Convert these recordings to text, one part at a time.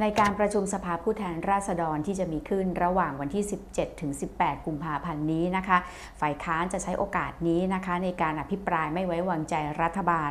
ในการประชุมสภาผู้แทนราษฎรที่จะมีขึ้นระหว่างวันที่ 17 ถึง 18 กุมภาพันธ์นี้นะคะ ฝ่ายค้านจะใช้โอกาสนี้นะคะ ในการอภิปรายไม่ไว้วางใจรัฐบาล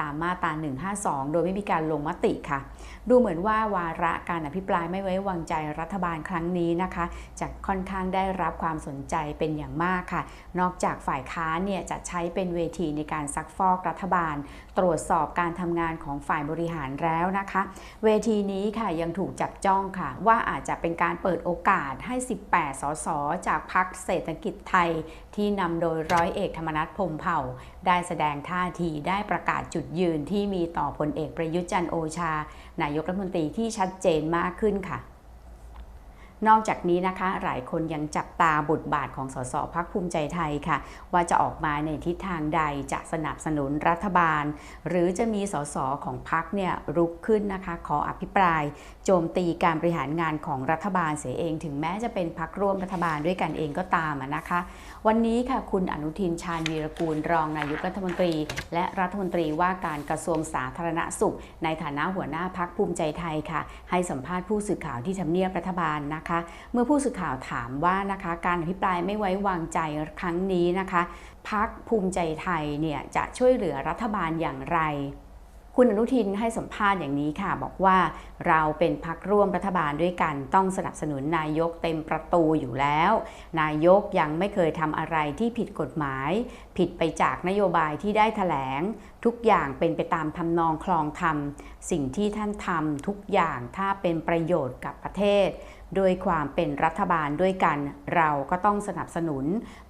ตามมาตรา 152 โดยไม่มีการลงมติค่ะ ดูเหมือนว่าวาระการอภิปรายไม่ไว้วางใจรัฐบาลครั้งนี้นะคะ จะค่อนข้างได้รับความสนใจเป็นอย่างมากค่ะ นอกจากฝ่ายค้านเนี่ยจะใช้เป็นเวทีในการซักฟอกรัฐบาล ตรวจสอบการทำงานของฝ่ายบริหารแล้วนะคะ เวทีนี้ค่ะยังถูกจับจ้องค่ะ ว่าอาจจะเป็นการเปิดโอกาสให้ 18 สส จากพรรคเศรษฐกิจไทย ที่นำโดยร้อยเอกธรรมนัฐพมเผ่า ได้แสดงท่าทีได้ประกาศจุดยืนที่มีต่อพลเอกประยุทธ์จันโอชา นายกรัฐมนตรีที่ชัดเจนมากขึ้นค่ะ นอกจากนี้นะคะหลายคนยังจับตาบทบาทของสสพักภูมิใจไทยค่ะ ว่าจะออกมาในทิศทางใดจะสนับสนุนรัฐบาล หรือจะมีสสของพักเนี่ยรุกขึ้นนะคะขออภิปราย โจมตีการบริหารงานของรัฐบาลเสียเอง ถึงแม้จะเป็นพักร่วมรัฐบาลด้วยกันเองก็ตามนะคะ วันนี้ค่ะคุณอนุทินชาญวีรกูลรองนายกรัฐมนตรี และรัฐมนตรีว่าการกระทรวงสาธารณสุข ในฐานะหัวหน้าพักภูมิใจไทยค่ะ ให้สัมภาษณ์ผู้สื่อข่าวที่ทำเนียบรัฐบาลนะคะเมื่อผู้สื่อข่าวถามว่านะคะการอภิปรายไม่ไว้วางใจครั้งนี้นะคะพักภูมิใจไทยเนี่ยจะช่วยเหลือรัฐบาลอย่างไรคุณอนุทินให้สัมภาษณ์อย่างนี้ค่ะ บอกว่าเราเป็นพักร่วมรัฐบาลด้วยกันต้องสนับสนุนนายกเต็มประตูอยู่แล้ว นายกยังไม่เคยทำอะไรที่ผิดกฎหมาย ผิดไปจากนโยบายที่ได้แถลงทุกอย่างเป็นไปตามทำนองคลองธรรม สิ่งที่ท่านทำทุกอย่างถ้าเป็นประโยชน์กับประเทศ โดยความเป็นรัฐบาลด้วยกัน เราก็ต้องสนับสนุน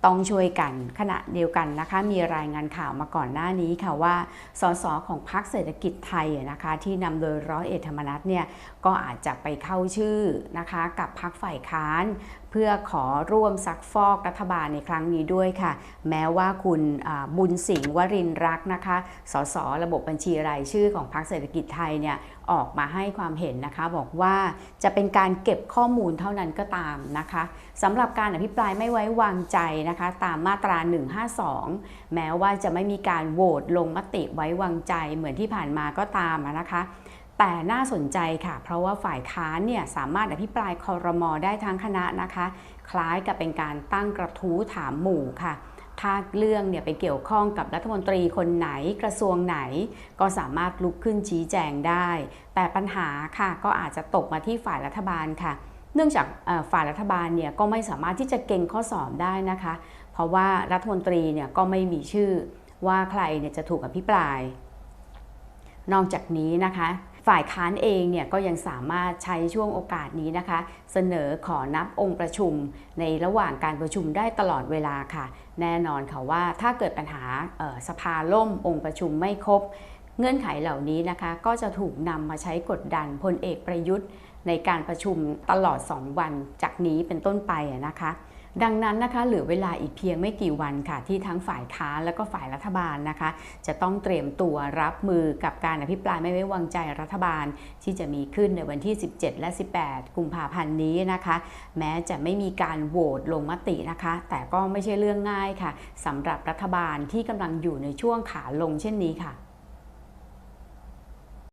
ต้องช่วยกันขณะเดียวกันนะคะ มีรายงานข่าวมาก่อนหน้านี้ค่ะว่า สสของพรรคเศรษฐกิจไทยนะคะ ที่นำโดยร้อยเอกธรรมนัฐเนี่ยก็อาจจะไปเข้าชื่อนะคะ กับพรรคฝ่ายค้านเพื่อขอร่วมซักฟอกรัฐบาลในครั้งนี้ด้วยค่ะ แม้ว่าคุณบุญสิงห์วรินรักนะคะ สสระบบบัญชีรายชื่อของพรรคเศรษฐกิจไทยเนี่ยออกมาให้ความเห็นนะคะ บอกว่าจะเป็นการเก็บข้อมูลเท่านั้นก็ตามนะคะสำหรับการอภิปรายไม่ไว้วางใจนะคะ ตามมาตรา 152 แม้ว่าจะไม่มีการโหวตลงมติไว้วางใจเหมือนที่ผ่านมาก็ตามนะคะ แต่น่าสนใจค่ะ เพราะว่าฝ่ายค้านเนี่ยสามารถอภิปรายคอรมอได้ทั้งคณะนะคะ คล้ายกับเป็นการตั้งกระทู้ถามหมู่ค่ะ ถ้าเรื่องเนี่ยไปเกี่ยวข้องกับรัฐมนตรีคนไหนกระทรวงไหน ก็สามารถลุกขึ้นชี้แจงได้ แต่ปัญหาค่ะก็อาจจะตกมาที่ฝ่ายรัฐบาลค่ะ เนื่องจากฝ่ายรัฐบาลเนี่ยก็ไม่สามารถที่จะเก่งข้อสอบได้นะคะ เพราะว่ารัฐมนตรีเนี่ยก็ไม่มีชื่อว่าใครเนี่ยจะถูกอภิปราย นอกจากนี้นะคะ ฝ่ายค้านเองเนี่ยก็ยังสามารถใช้ช่วงโอกาสนี้นะคะ เสนอขอนับองค์ประชุม ในระหว่างการประชุมได้ตลอดเวลาค่ะ แน่นอนค่ะว่าถ้าเกิดปัญหาสภาล่มองค์ประชุมไม่ครบ เงื่อนไขเหล่านี้นะคะ ก็จะถูกนำมาใช้กดดันพลเอกประยุทธ์ ในการประชุมตลอด 2 วันจากนี้เป็นต้นไปนะคะ ดังนั้นนะคะเหลือเวลาอีกเพียงไม่กี่วันค่ะ ที่ทั้งฝ่ายค้านและก็ฝ่ายรัฐบาลนะคะ จะต้องเตรียมตัวรับมือกับการอภิปรายไม่ไว้วางใจรัฐบาล ที่จะมีขึ้นในวันที่ 17 และ 18 กุมภาพันธ์นี้นะคะ แม้จะไม่มีการโหวตลงมตินะคะ แต่ก็ไม่ใช่เรื่องง่ายค่ะสำหรับรัฐบาลที่กำลังอยู่ในช่วงขาลงเช่นนี้ค่ะ